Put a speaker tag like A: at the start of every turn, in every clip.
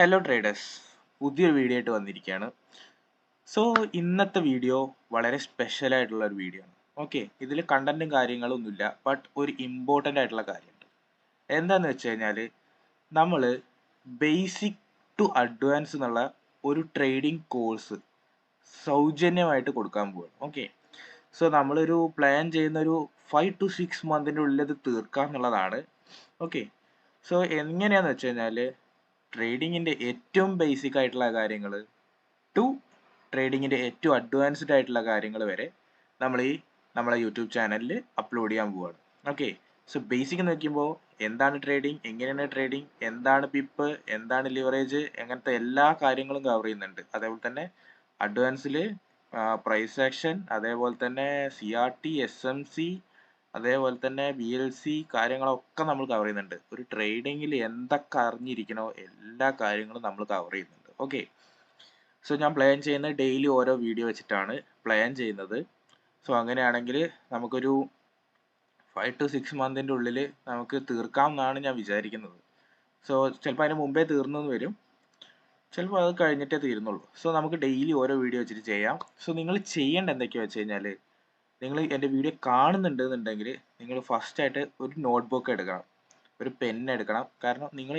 A: Hello traders പുതിയൊരു video ആയിട്ട് വന്നിരിക്കുകയാണ്. സോ ഇന്നത്തെ വീഡിയോ വളരെ സ്പെഷ്യൽ ആയിട്ടുള്ള ഒരു വീഡിയോ ആണ്. ഓക്കെ ഇതിൽ കണ്ടന്റും കാര്യങ്ങളൊന്നുമില്ല ബട്ട് ഒരു ഇമ്പോർട്ടന്റ് ആയിട്ടുള്ള കാര്യമുണ്ട്. എന്താന്ന് വെച്ച് കഴിഞ്ഞാൽ നമ്മൾ ബേസിക് ടു അഡ്വാൻസ് എന്നുള്ള ഒരു ട്രേഡിംഗ് കോഴ്സ് സൗജന്യമായിട്ട് കൊടുക്കാൻ പോവുകയാണ് ഓക്കെ സോ നമ്മളൊരു പ്ലാൻ ചെയ്യുന്ന ഒരു ഫൈവ് ടു സിക്സ് മന്തിന്റെ ഉള്ളിൽ ഇത് തീർക്കാം എന്നുള്ളതാണ്. ഓക്കെ സോ എങ്ങനെയാന്ന് വെച്ച് കഴിഞ്ഞാൽ ട്രേഡിങ്ങിന്റെ ഏറ്റവും ബേസിക് ആയിട്ടുള്ള കാര്യങ്ങൾ ടു ട്രേഡിങ്ങിന്റെ ഏറ്റവും അഡ്വാൻസ്ഡ് ആയിട്ടുള്ള കാര്യങ്ങൾ വരെ നമ്മൾ ഈ നമ്മളെ യൂട്യൂബ് ചാനലിൽ അപ്ലോഡ് ചെയ്യാൻ പോവുകയാണ് ഓക്കെ സോ ബേസിക് നോക്കുമ്പോൾ എന്താണ് ട്രേഡിംഗ് എങ്ങനെയാണ് ട്രേഡിംഗ് എന്താണ് പിപ്പ് എന്താണ് ലിവറേജ് അങ്ങനത്തെ എല്ലാ കാര്യങ്ങളും കവർ ചെയ്യുന്നുണ്ട്. അതേപോലെ തന്നെ അഡ്വാൻസിൽ പ്രൈസ് ആക്ഷൻ അതേപോലെ തന്നെ C R T S M C അതേപോലെ തന്നെ ബി എൽ സി കാര്യങ്ങളൊക്കെ നമ്മൾ കവർ ചെയ്യുന്നുണ്ട്. ഒരു ട്രേഡിങ്ങിൽ എന്തൊക്കെ അറിഞ്ഞിരിക്കണോ എല്ലാ കാര്യങ്ങളും നമ്മൾ കവർ ചെയ്യുന്നുണ്ട്. ഓക്കെ സോ ഞാൻ പ്ലാൻ ചെയ്യുന്നത് ഡെയിലി ഓരോ വീഡിയോ വെച്ചിട്ടാണ് പ്ലാൻ ചെയ്യുന്നത്. സോ അങ്ങനെയാണെങ്കിൽ നമുക്കൊരു ഫൈവ് ടു സിക്സ് മന്തിന്റെ ഉള്ളിൽ നമുക്ക് തീർക്കാം എന്നാണ് ഞാൻ വിചാരിക്കുന്നത്. സോ ചിലപ്പോൾ അതിന് മുമ്പേ തീർന്നു വരും. ചിലപ്പോൾ അത് കഴിഞ്ഞിട്ടേ തീരുന്നുള്ളൂ. സോ നമുക്ക് ഡെയിലി ഓരോ വീഡിയോ വെച്ചിട്ട് ചെയ്യാം. സോ നിങ്ങൾ ചെയ്യേണ്ട എന്തൊക്കെയാണെന്ന് വെച്ച് കഴിഞ്ഞാൽ നിങ്ങൾ എന്റെ വീഡിയോ കാണുന്നുണ്ടെന്നുണ്ടെങ്കിൽ നിങ്ങൾ ഫസ്റ്റ് ആയിട്ട് ഒരു നോട്ട്ബുക്ക് എടുക്കണം. ഒരു പെൻ എടുക്കണം. കാരണം നിങ്ങൾ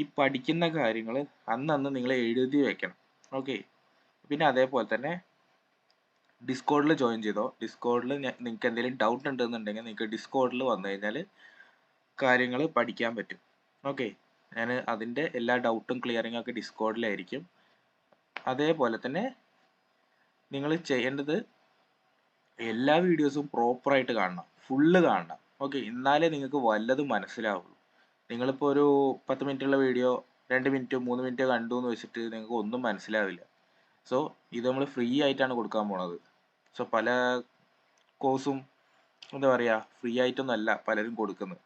A: ഈ പഠിക്കുന്ന കാര്യങ്ങൾ അന്നന്ന് നിങ്ങൾ എഴുതി വെക്കണം. ഓക്കെ പിന്നെ അതേപോലെ തന്നെ ഡിസ്കോഡിൽ ജോയിൻ ചെയ്തോ? ഡിസ്കോഡിൽ നിങ്ങൾക്ക് എന്തെങ്കിലും ഡൗട്ട് ഉണ്ടെന്നുണ്ടെങ്കിൽ നിങ്ങൾക്ക് ഡിസ്കോഡിൽ വന്നു കഴിഞ്ഞാൽ കാര്യങ്ങൾ പഠിക്കാൻ പറ്റും. ഓക്കെ ഞാൻ അതിന്റെ എല്ലാ ഡൗട്ടും ക്ലിയറിംഗ് ഒക്കെ ഡിസ്കോഡിലായിരിക്കും അതേപോലെ തന്നെ നിങ്ങൾ ചെയ്യേണ്ടത് എല്ലാ വീഡിയോസും പ്രോപ്പറായിട്ട് കാണണം. ഫുള്ള് കാണണം. ഓക്കെ എന്നാലേ നിങ്ങൾക്ക് വല്ലതും മനസ്സിലാവുള്ളൂ. നിങ്ങളിപ്പോൾ ഒരു പത്ത് മിനിറ്റുള്ള വീഡിയോ രണ്ട് മിനിറ്റ് മൂന്ന് മിനിറ്റ് കണ്ടു എന്ന് വെച്ചിട്ട് നിങ്ങൾക്ക് ഒന്നും മനസ്സിലാവില്ല. സോ ഇത് നമ്മൾ ഫ്രീ ആയിട്ടാണ് കൊടുക്കാൻ പോണത്. സോ പല കോഴ്സും എന്താ പറയുക ഫ്രീ ആയിട്ടൊന്നും അല്ല പലരും കൊടുക്കുന്നത്.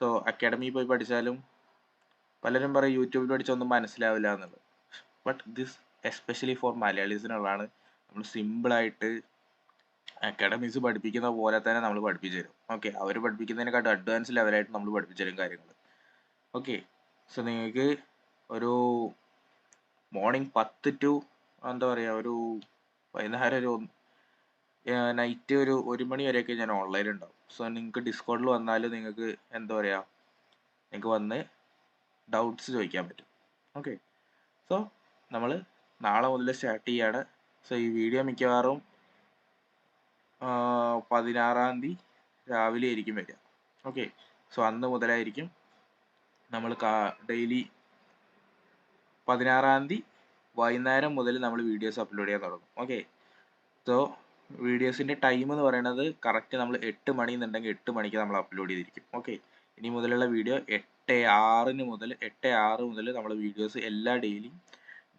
A: സോ അക്കാഡമി പോയി പഠിച്ചാലും പലരും പറയും യൂട്യൂബിൽ പഠിച്ചൊന്നും മനസ്സിലാവില്ല എന്നുള്ളത്. ബട്ട് ദിസ് എസ്പെഷ്യലി ഫോർ മലയാളീസിനുള്ളതാണ്. നമ്മൾ സിമ്പിളായിട്ട് അക്കാഡമീസ് പഠിപ്പിക്കുന്ന പോലെ തന്നെ നമ്മൾ പഠിപ്പിച്ചു തരും. ഓക്കെ അവർ പഠിപ്പിക്കുന്നതിനെക്കാട്ടും അഡ്വാൻസ് ലെവലായിട്ട് നമ്മൾ പഠിപ്പിച്ചു തരും കാര്യങ്ങൾ ഓക്കെ സോ നിങ്ങൾക്ക് ഒരു മോർണിംഗ് പത്ത് ടു എന്താ പറയുക ഒരു വൈകുന്നേരം ഒരു നൈറ്റ് ഒരു ഒരു മണി വരെയൊക്കെ ഞാൻ ഓൺലൈനിൽ ഉണ്ടാവും. സോ നിങ്ങൾക്ക് ഡിസ്കൗണ്ടിൽ വന്നാൽ നിങ്ങൾക്ക് എന്താ പറയുക നിങ്ങൾക്ക് വന്ന് ഡൗട്ട്സ് ചോദിക്കാൻ പറ്റും. ഓക്കെ സോ നമ്മൾ നാളെ മുതൽ സ്റ്റാർട്ട് ചെയ്യാണ്. സോ ഈ വീഡിയോ മിക്കവാറും പതിനാറാം തീയതി രാവിലെ ആയിരിക്കും വരിക. ഓക്കെ സോ അന്ന് മുതലായിരിക്കും നമ്മൾ ഡെയിലി പതിനാറാം തീയതി വൈകുന്നേരം മുതൽ നമ്മൾ വീഡിയോസ് അപ്ലോഡ് ചെയ്യാൻ തുടങ്ങും. ഓക്കെ സോ വീഡിയോസിന്റെ ടൈം എന്ന് പറയുന്നത് കറക്റ്റ് നമ്മൾ എട്ട് മണി എന്നുണ്ടെങ്കിൽ എട്ട് മണിക്ക് നമ്മൾ അപ്ലോഡ് ചെയ്തിരിക്കും. ഓക്കെ ഇനി മുതലുള്ള വീഡിയോ എട്ട് ആറിന് മുതൽ എട്ട് ആറ് മുതൽ നമ്മൾ വീഡിയോസ് എല്ലാ ഡെയിലി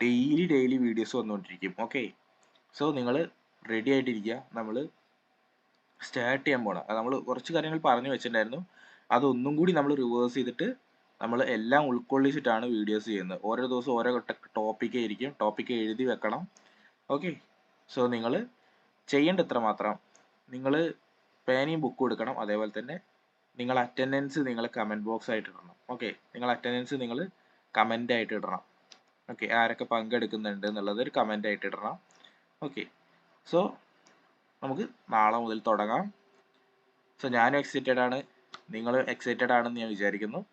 A: ഡെയിലി ഡെയിലി വീഡിയോസ് വന്നുകൊണ്ടിരിക്കും. ഓക്കെ സോ നിങ്ങൾ റെഡി ആയിട്ടിരിക്കുക. നമ്മൾ സ്റ്റാർട്ട് ചെയ്യാൻ അത് നമ്മൾ കുറച്ച് കാര്യങ്ങൾ പറഞ്ഞു വെച്ചിട്ടുണ്ടായിരുന്നു. അതൊന്നും കൂടി നമ്മൾ റിവേഴ്സ് ചെയ്തിട്ട് നമ്മൾ എല്ലാം ഉൾക്കൊള്ളിച്ചിട്ടാണ് വീഡിയോസ് ചെയ്യുന്നത്. ഓരോ ദിവസം ഓരോ ടോപ്പിക്ക് ആയിരിക്കും. ടോപ്പിക്ക് എഴുതി വെക്കണം. ഓക്കെ സോ നിങ്ങൾ ചെയ്യേണ്ട എത്ര മാത്രം നിങ്ങൾ പേനയും ബുക്ക് കൊടുക്കണം അതേപോലെ തന്നെ നിങ്ങൾ അറ്റൻഡൻസ് നിങ്ങൾ കമന്റ് ബോക്സ് ആയിട്ട് ഇടണം. ഓക്കെ നിങ്ങൾ അറ്റൻഡൻസ് നിങ്ങൾ കമന്റ് ആയിട്ട് ഇടണം. ഓക്കെ ആരൊക്കെ പങ്കെടുക്കുന്നുണ്ട് എന്നുള്ളത് ഒരു കമന്റ് ആയിട്ട് ഇടണം. ഓക്കെ സോ നമുക്ക് നാളെ മുതൽ തുടങ്ങാം. സോ ഞാനും എക്സൈറ്റഡ് ആണ്. നിങ്ങൾ എക്സൈറ്റഡ് ആണെന്ന് ഞാൻ വിചാരിക്കുന്നു.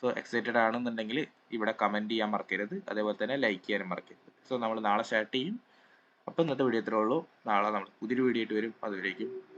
A: സോ എക്സൈറ്റഡ് ആണെന്നുണ്ടെങ്കിൽ ഇവിടെ കമന്റ് ചെയ്യാൻ മറക്കരുത്. അതേപോലെ തന്നെ ലൈക്ക് ചെയ്യാനും മറക്കരുത്. സോ നമ്മൾ നാളെ സ്റ്റാർട്ട് ചെയ്യും. അപ്പോൾ ഇന്നത്തെ വീഡിയോ ഇത്രേ ഉള്ളൂ. നാളെ നമ്മൾ പുതിയൊരു വീഡിയോ ആയിട്ട് വരും. അതുവരേക്കും